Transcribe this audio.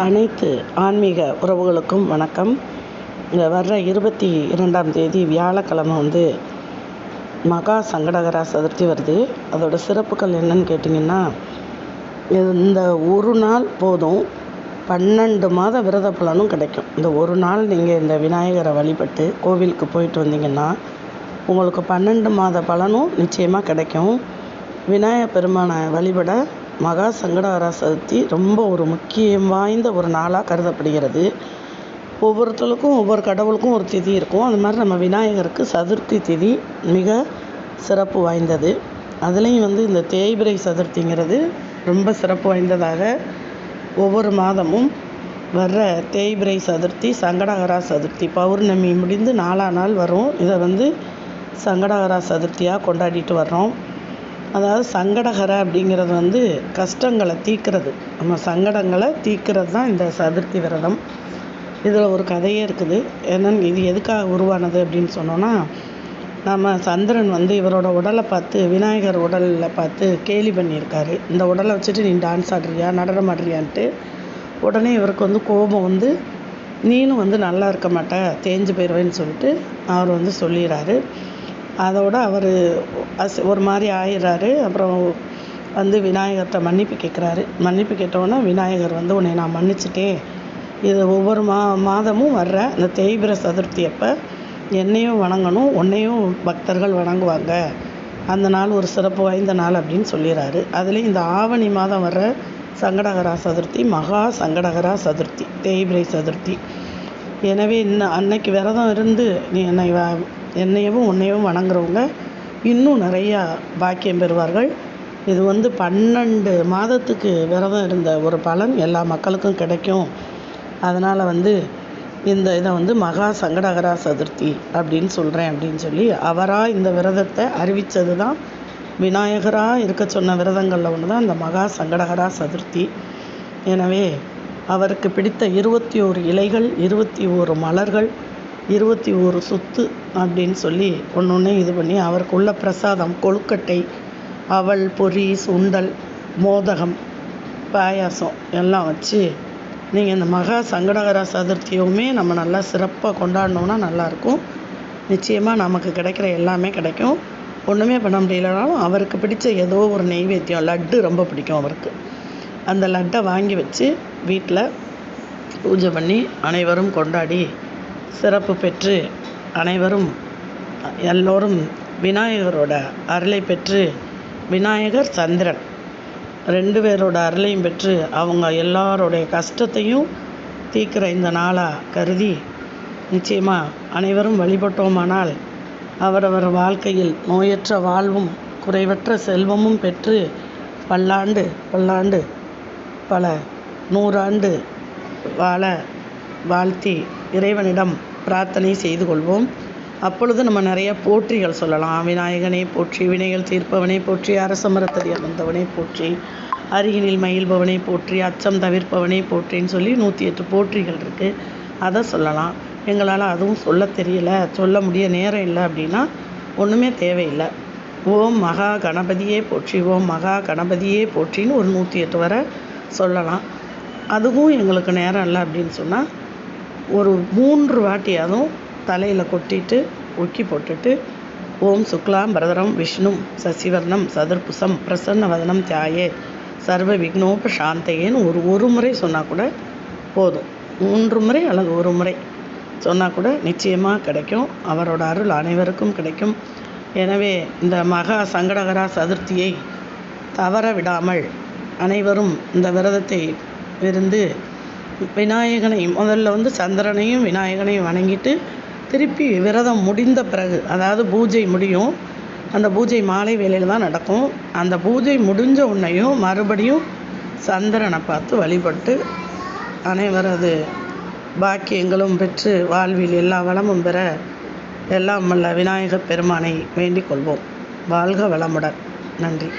அனைத்து ஆன்மீக உறவுகளுக்கும் வணக்கம். இங்கே வர்ற இருபத்தி இரண்டாம் தேதி வியாழக்கிழமை வந்து மகா சங்கடகரா சதுர்த்தி வருது. அதோட சிறப்புகள் என்னன்னு கேட்டிங்கன்னா இந்த ஒரு நாள் போதும் பன்னெண்டு மாத விரத பலனும் கிடைக்கும். இந்த ஒரு நாள் நீங்கள் இந்த விநாயகரை வழிபட்டு கோவிலுக்கு போயிட்டு வந்தீங்கன்னா உங்களுக்கு பன்னெண்டு மாத பலனும் நிச்சயமாக கிடைக்கும். விநாயகர் பெருமானை வழிபட மகா சங்கடஹர சதுர்த்தி ரொம்ப ஒரு முக்கியம் வாய்ந்த ஒரு நாளாக கருதப்படுகிறது. ஒவ்வொருத்தருக்கும் ஒவ்வொரு கடவுளுக்கும் ஒரு திதி இருக்கும். அது மாதிரி நம்ம விநாயகருக்கு சதுர்த்தி திதி மிக சிறப்பு வாய்ந்தது. அதுலேயும் வந்து இந்த தேய்பிரை சதுர்த்திங்கிறது ரொம்ப சிறப்பு வாய்ந்ததாக ஒவ்வொரு மாதமும் வர்ற தேய்பிரை சதுர்த்தி சங்கடஹரா சதுர்த்தி பௌர்ணமி முடிந்து நாலா நாள் வரும். இதை வந்து சங்கடஹரா சதுர்த்தியாக கொண்டாடிட்டு வர்றோம். அதாவது சங்கடகர அப்படிங்கிறது வந்து கஷ்டங்களை தீர்க்கறது. நம்ம சங்கடங்களை தீர்க்கறது தான் இந்த சதுர்த்தி விரதம். இதில் ஒரு கதையே இருக்குது. என்னன்னு இது எதுக்காக உருவானது அப்படின்னு சொன்னோன்னா நம்ம சந்திரன் வந்து இவரோட உடலை பார்த்து விநாயகர் உடலில் பார்த்து கேலி பண்ணியிருக்காரு. இந்த உடலை வச்சுட்டு நீ டான்ஸ் ஆடுறியா நடனம் ஆடுறியான்ட்டு உடனே இவருக்கு வந்து கோபம் வந்து நீனும் வந்து நல்லா இருக்க மாட்ட தேஞ்சு போயிடுவேன்னு சொல்லிட்டு அவர் வந்து சொல்லிடுறாரு. அதோட அவர் அஸ் ஒரு மாதிரி ஆயிடுறாரு அப்புறம் வந்து விநாயகர்கிட்ட மன்னிப்பு கேட்குறாரு மன்னிப்பு கேட்டோன்னே விநாயகர் வந்து உன்னை நான் மன்னிச்சிட்டேன் இது ஒவ்வொரு மா மாதமும் வர்ற இந்த தேய்பிர சதுர்த்தி அப்போ என்னையும் வணங்கணும் உன்னையும் பக்தர்கள் வணங்குவாங்க. அந்த நாள் ஒரு சிறப்பு வாய்ந்த நாள் அப்படின்னு சொல்லிடுறாரு அதுலேயும் இந்த ஆவணி மாதம் வர்ற சங்கடகரா சதுர்த்தி மகா சங்கடகரா சதுர்த்தி தேய்பிரை சதுர்த்தி. எனவே இன்னும் அன்னைக்கு விரதம் இருந்து நீ என்னை என்னையவும் உன்னையவும் வணங்குறவங்க இன்னும் நிறையா பாக்கியம் பெறுவார்கள். இது வந்து பன்னெண்டு மாதத்துக்கு விரதம் இருந்த ஒரு பலன் எல்லா மக்களுக்கும் கிடைக்கும். அதனால் வந்து இந்த இதை வந்து மகா சங்கடகரா சதுர்த்தி அப்படின்னு சொல்கிறேன் அப்படின்னு சொல்லி அவராக இந்த விரதத்தை அறிவித்தது தான் விநாயகராக இருக்க சொன்ன விரதங்களில் ஒன்று தான் இந்த மகா சங்கடகரா சதுர்த்தி. எனவே அவருக்கு பிடித்த இருபத்தி ஓரு இலைகள் இருபத்தி ஓரு மலர்கள் இருபத்தி ஓரு சொத்து அப்படின்னு சொல்லி ஒன்று ஒன்று இது பண்ணி அவருக்குள்ள பிரசாதம் கொழுக்கட்டை அவல் பொரி சுண்டல் மோதகம் பாயாசம் எல்லாம் வச்சு நீங்கள் இந்த மகா சங்கடகர சதுர்த்தியுமே நம்ம நல்லா சிறப்பாக கொண்டாடினோம்னா நல்லாயிருக்கும் நிச்சயமாக நமக்கு கிடைக்கிற எல்லாமே கிடைக்கும். ஒன்றுமே பண்ண முடியலனாலும் அவருக்கு பிடிச்ச ஏதோ ஒரு நெய்வேத்தியம் லட்டு ரொம்ப பிடிக்கும் அவருக்கு. அந்த லட்டை வாங்கி வச்சு வீட்டில் பூஜை பண்ணி அனைவரும் கொண்டாடி சிறப்பு பெற்று அனைவரும் எல்லோரும் விநாயகரோட அருளை பெற்று விநாயகர் சந்திரன். ரெண்டு பேரோட அருளையும் பெற்று அவங்க எல்லாரோடைய கஷ்டத்தையும் தீர்க்கிற இந்த நாளாக கருதி நிச்சயமாக அனைவரும் வழிபட்டோமானால் அவரவர் வாழ்க்கையில் நோயற்ற வாழ்வும் குறைவற்ற செல்வமும் பெற்று பல்லாண்டு பல்லாண்டு பல நூறாண்டு வாழ வாழ்த்தி இறைவனிடம் பிரார்த்தனை செய்து கொள்வோம். அப்பொழுது நம்ம நிறைய போற்றிகள் சொல்லலாம். விநாயகனை போற்றி வினைகள் தீர்ப்பவனை போற்றி அரசமரத்தடி அமர்ந்தவனை போற்றி அருகினில் மயில்பவனை போற்றி அச்சம் தவிர்ப்பவனை போற்றின்னு சொல்லி நூற்றி எட்டு போற்றிகள் இருக்குது அதை சொல்லலாம். எங்களால் அதுவும் சொல்ல தெரியல. சொல்ல முடிய நேரம் இல்லை அப்படின்னா ஒன்றுமே தேவையில்லை. ஓம் மகா கணபதியே போற்றி ஓம் மகா கணபதியே போற்றின்னு ஒரு நூற்றி எட்டு வரை சொல்லலாம். அதுவும் எங்களுக்கு நேரம் இல்லை அப்படின்னு சொன்னால் ஒரு மூன்று வாட்டி அதுவும் தலையில் கொட்டிட்டு ஒக்கி போட்டுட்டு ஓம் சுக்லாம் பரதரம் விஷ்ணும் சசிவர்ணம் சதுர்புசம் பிரசன்ன வதனம் தியாயே சர்வ விக்னோப சாந்தையேன்னு ஒரு ஒரு முறை சொன்னால் கூட போதும். மூன்று முறை அல்லது ஒரு முறை சொன்னால் கூட நிச்சயமாக கிடைக்கும். அவரோட அருள் அனைவருக்கும் கிடைக்கும். எனவே இந்த மகா சங்கடகரா சதுர்த்தியை தவற விடாமல் அனைவரும் இந்த விரதத்தை இருந்து விநாயகனை முதல்ல வந்து சந்திரனையும் விநாயகனையும் வணங்கிட்டு திருப்பி விரதம் முடிந்த பிறகு அதாவது பூஜை முடியும். அந்த பூஜை மாலை வேலையில் தான் நடக்கும். அந்த பூஜை முடிஞ்ச உன்னையும் மறுபடியும் சந்திரனை பார்த்து வழிபட்டு அனைவரது பாக்கியங்களும் பெற்று வாழ்வில் எல்லா வளமும் பெற எல்லாம் வல்ல விநாயகர் பெருமானை வேண்டிக் கொள்வோம். வாழ்க வளமுடன். நன்றி.